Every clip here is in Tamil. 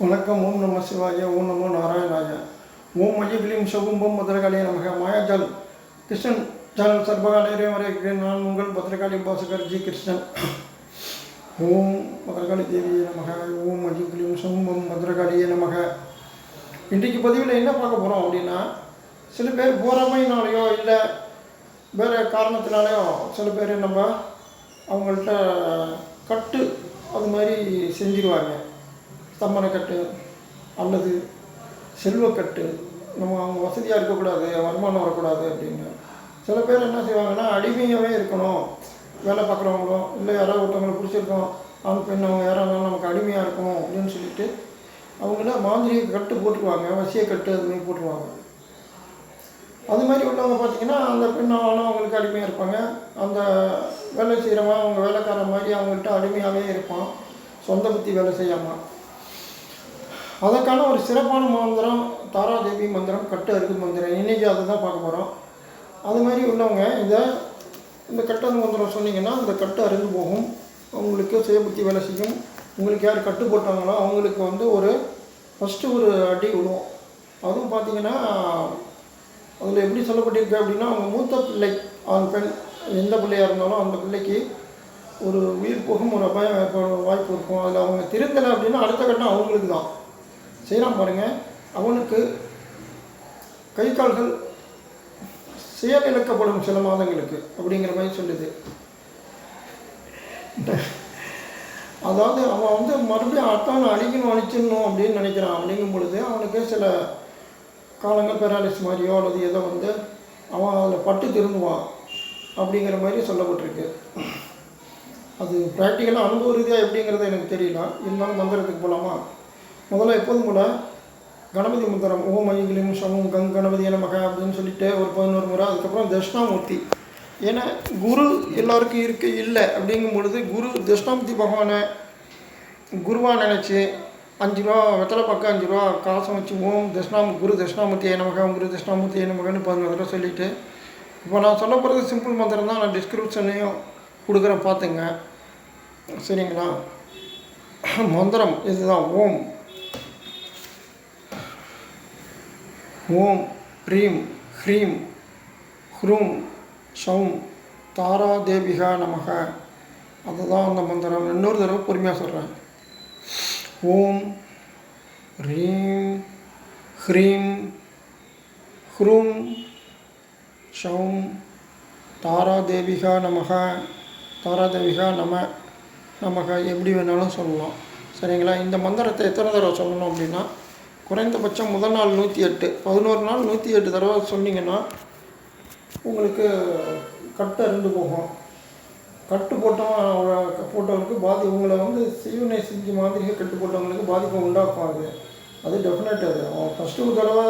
வணக்கம் ஓம் நம சிவாய ஓம் நமோ நாராயணாய. ஓம் மயிகிளியும் சகும்பம் பத்ரகாளிய நமக மாயாஜால் கிருஷ்ணன் சேனல் சர்பகா நேரம் வரைக்கிறேன் நான் உங்கள் பத்ரகாளி பாசகர் ஜி கிருஷ்ணன். ஓம் பத்ரகாளி தேவியே நமக ஓம் மயிகிளியும் சகும்பம் பத்ரகாளியே நமக. இன்றைக்கு பதிவில் என்ன பார்க்க போகிறோம் அப்படின்னா சில பேர் போராமைனாலேயோ இல்லை வேறு காரணத்தினாலேயோ சில பேர் நம்ம அவங்கள்ட்ட கட்டு அது மாதிரி செஞ்சிருவாங்க. தம்மனக்கட்டு அல்லது செல்வக்கட்டு. நம்ம அவங்க வசதியாக இருக்கக்கூடாது வருமானம் வரக்கூடாது அப்படின்னு. சில பேர் என்ன செய்வாங்கன்னா அடிமையாகவே இருக்கணும். வேலை பார்க்குறவங்களோ இல்லை யாராவது ஒருத்தவங்களை பிடிச்சிருக்கோம். ஆண் பெண் அவங்க யாராக இருந்தாலும் நமக்கு அடிமையாக இருக்கும் அப்படின்னு சொல்லிட்டு அவங்கள மாந்திரிக கட்டு போட்டுருவாங்க. வசிய கட்டு அது மாதிரி போட்டுருவாங்க. அது மாதிரி உள்ளவங்க பார்த்தீங்கன்னா அந்த பெண் அவங்களுக்கு அடிமையாக இருப்பாங்க. அந்த வேலை செய்கிறவங்க அவங்க வேலைக்காரன் மாதிரி அவங்கள்ட்ட அடிமையாகவே இருப்பான். சொந்த புத்தி வேலை செய்யாமல் அதற்கான ஒரு சிறப்பான மந்திரம் தாராதேவி மந்திரம் கட்டு அருகு மந்திரம் இன்றைக்கி அதை தான் பார்க்க போகிறோம் அது மாதிரி உள்ளவங்க இதை இந்த கட்டு மந்திரம் சொன்னீங்கன்னா அந்த கட்டு அருந்து போகும். அவங்களுக்கு சுயபுத்தி வேலை செய்யும். உங்களுக்கு யார் கட்டு போட்டாங்களோ அவங்களுக்கு வந்து ஒரு ஃபஸ்ட்டு ஒரு அடி விடுவோம் அதுவும் பார்த்தீங்கன்னா அதில் எப்படி சொல்லப்பட்டிருக்கு அப்படின்னா அவங்க மூத்த பிள்ளை ஆண் பெண் எந்த பிள்ளையாக இருந்தாலும் அந்த பிள்ளைக்கு ஒரு உயிர் போகும் ஒரு அபாயம் வாய்ப்பு இருக்கும். அதில் அவங்க திருந்தலை அப்படின்னா அடுத்த கட்டம் அவங்களுக்கு தான் செய்யலாம் பாருங்கள் அவனுக்கு கை கால்கள் செயலிழக்கப்படும் சில மாதங்களுக்கு அப்படிங்கிற மாதிரி சொல்லுது. அதாவது அவன் வந்து மறுபடியும் அத்தான் அழிக்கணும் அழிச்சிடணும் அப்படின்னு நினைக்கிறான். அப்படிங்கும் பொழுது அவனுக்கு சில காலங்கள் பெராலிஸ் மாதிரியோ அல்லது ஏதோ வந்து அவன் அதில் பட்டு திரும்புவான் அப்படிங்கிற மாதிரி சொல்லப்பட்டிருக்கு. அது ப்ராக்டிக்கலாக அனுபவ ரீதியாக எப்படிங்கிறது எனக்கு தெரியல. இருந்தாலும் மந்திரத்துக்கு போகலாமா முதல்ல எப்போதும் போல் கணபதி மந்திரம் ஓம் ஐகிலிம் சமம் கங் கணபதி நமக அப்படின்னு சொல்லிட்டு ஒரு பதினோரு முறை அதுக்கப்புறம் தட்சிணாமூர்த்தி. ஏன்னா குரு எல்லாருக்கும் இருக்க இல்லை அப்படிங்கும் பொழுது குரு தட்சிணாமூர்த்தி பகவானை குருவாக நினச்சி அஞ்சு ரூபா வெத்தலை பக்கம் அஞ்சு ரூபா காசை வச்சு ஓம் தட்சிணா குரு தட்சிணாமூர்த்தி நமக குரு தட்சிணாமூர்த்தி நமகன்னு பதினோரு தடவை சொல்லிவிட்டு இப்போ நான் சொல்ல போகிறது சிம்பிள் மந்திரம் தான் நான் டிஸ்கிரிப்ஷனையும் கொடுக்குறேன் பார்த்துங்க. சரிங்களா? மந்திரம் இதுதான் ஓம். ஓம் ப்ரீம் ஹ்ரீம் ஹ்ரூம் ஷௌம் தாரா தேவிகா நமக. அதுதான் அந்த மந்திரம். இன்னொரு தடவை பொறுமையாக சொல்கிறேன் ஓம் ரீம் ஹ்ரீம் ஹ்ரூம் ஷௌம் தாராதேவிகா நமக. தாராதேவிகா நம நமக. எப்படி வேணாலும் சொல்லலாம். சரிங்களா? இந்த மந்திரத்தை எத்தனை தடவை சொல்லணும் அப்படின்னா குறைந்தபட்சம் முதல் நாள் நூற்றி எட்டு பதினோரு நாள் நூற்றி எட்டு தடவை சொன்னீங்கன்னா உங்களுக்கு கட்டு அருந்து போகும். கட்டு போட்டவங்க போட்டவங்களுக்கு பாதி உங்களை வந்து சீவினை செஞ்சு மாதிரியே கட்டு போட்டவங்களுக்கு பாதிப்பை உண்டாக்கும் அது. அது டெஃபினட் அது. அவன் ஃபஸ்ட்டு ஒரு தடவை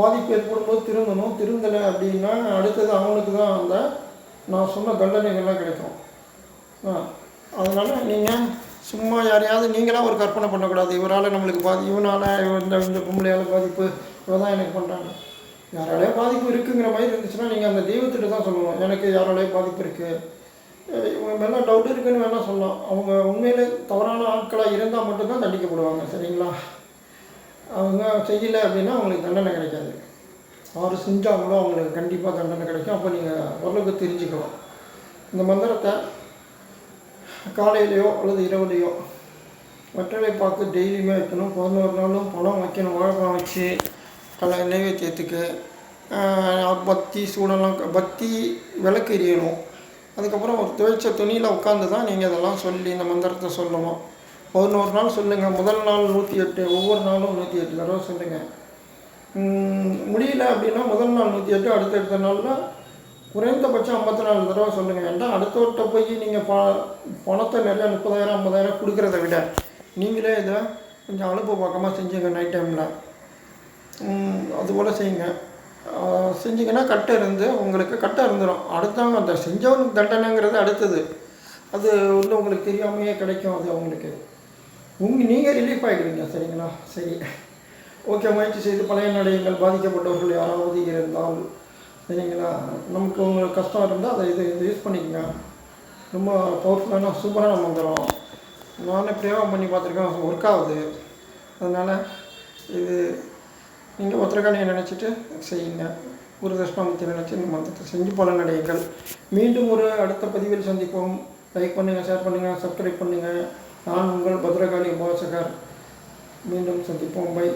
பாதிப்பு ஏற்படும்போது திருந்தணும். திருந்தலை அப்படின்னா அடுத்தது அவனுக்கு தான் அந்த நான் சொன்ன தண்டனைகள்லாம் கிடைக்கும். ஆ அதனால் நீங்கள் சும்மா யாரையாவது நீங்களாக ஒரு கற்பனை பண்ணக்கூடாது. இவரால் நம்மளுக்கு பாதி இவனால் இந்த இந்த பொம்பளையால் பாதிப்பு இவ தான் எனக்கு பண்ணுறாங்க யாராலே பாதிப்பு இருக்குங்கிற மாதிரி இருந்துச்சுன்னா நீங்கள் அந்த தெய்வத்திட்ட தான் சொல்லணும். எனக்கு யாராலே பாதிப்பு இருக்குது இவங்க மேலே டவுட் இருக்குன்னு வேணால் சொல்லலாம். அவங்க உண்மையிலே தவறான ஆட்களாக இருந்தால் மட்டும்தான் தண்டிக்கப்படுவாங்க. சரிங்களா? அவங்க செய்யலை அப்படின்னா அவங்களுக்கு தண்டனை கிடைக்காது. அவர் செஞ்சாங்களோ அவங்களுக்கு கண்டிப்பாக தண்டனை கிடைக்கும். அப்போ நீங்கள் ஓரளவுக்கு தெரிஞ்சுக்கலாம். இந்த மந்திரத்தை காலையிலையோ அல்லது இரவுலையோ வெற்றலை பார்த்து டெய்லியுமே வைக்கணும். பதினோரு நாளும் பழம் வைக்கணும். வாழைப்பழம் வச்சு கல நைவேத்தியத்துக்கு பத்தி சூடெல்லாம் பத்தி விளக்கு எரியணும். அதுக்கப்புறம் ஒரு துவைச்ச துணியில் உட்காந்து தான் நீங்கள் இதெல்லாம் சொல்லி இந்த மந்திரத்தை சொல்லணும். பதினோரு நாள் சொல்லுங்கள் முதல் நாள் நூற்றி எட்டு ஒவ்வொரு நாளும் நூற்றி எட்டு தடவை சொல்லுங்கள் முடியல அப்படின்னா முதல் நாள் நூற்றி எட்டு அடுத்தடுத்த நாளில் குறைந்தபட்சம் ஐம்பத்தி நாலு தடவை சொல்லுங்கள் ஏன்டா அடுத்தவர்கிட்ட போய் நீங்கள் ப பணத்தை நிறையா முப்பதாயிரம் ஐம்பதாயிரம் கொடுக்குறத விட நீங்களே இதை கொஞ்சம் அலுப்பு பக்கமாக செஞ்சுங்க நைட் டைமில் அதுபோல் செய்யுங்க. செஞ்சிங்கன்னா கட்டை இருந்து உங்களுக்கு கட்டை இருந்துடும் அடுத்தவங்க அந்த செஞ்சவனுக்கு தண்டனைங்கிறது அடுத்தது. அது வந்து உங்களுக்கு தெரியாமையே கிடைக்கும் அது அவங்களுக்கு. உங்கள் நீங்கள் ரிலீஃப் ஆகிடுவீங்க சரிங்களா? சரி. ஓகே முயற்சி செய்து பழைய நடையங்கள். பாதிக்கப்பட்டவர்கள் யாராவது இருந்தால் சரிங்களா? நமக்கு உங்களுக்கு கஷ்டம் இருந்தால் அதை இது இது யூஸ் பண்ணிக்கோங்க. ரொம்ப பவர்ஃபுல்லான சூப்பரான மந்திரம். நானே பிரயோகம் பண்ணி பார்த்துருக்கேன். ஒர்க் ஆகுது. அதனால் இது நீங்கள் பத்திரகாளியை நினச்சிட்டு செய்யுங்க. குரு தட்சிணாமூர்த்தி நினச்சி இந்த மந்திரத்தை செஞ்சு போல அடையுங்கள். மீண்டும் ஒரு அடுத்த பதிவில் சந்திப்போம். லைக் பண்ணுங்கள் ஷேர் பண்ணுங்கள் சப்ஸ்கிரைப் பண்ணுங்கள் நான் உங்கள் பத்ரகாளி உபாசகர். மீண்டும் சந்திப்போம். பை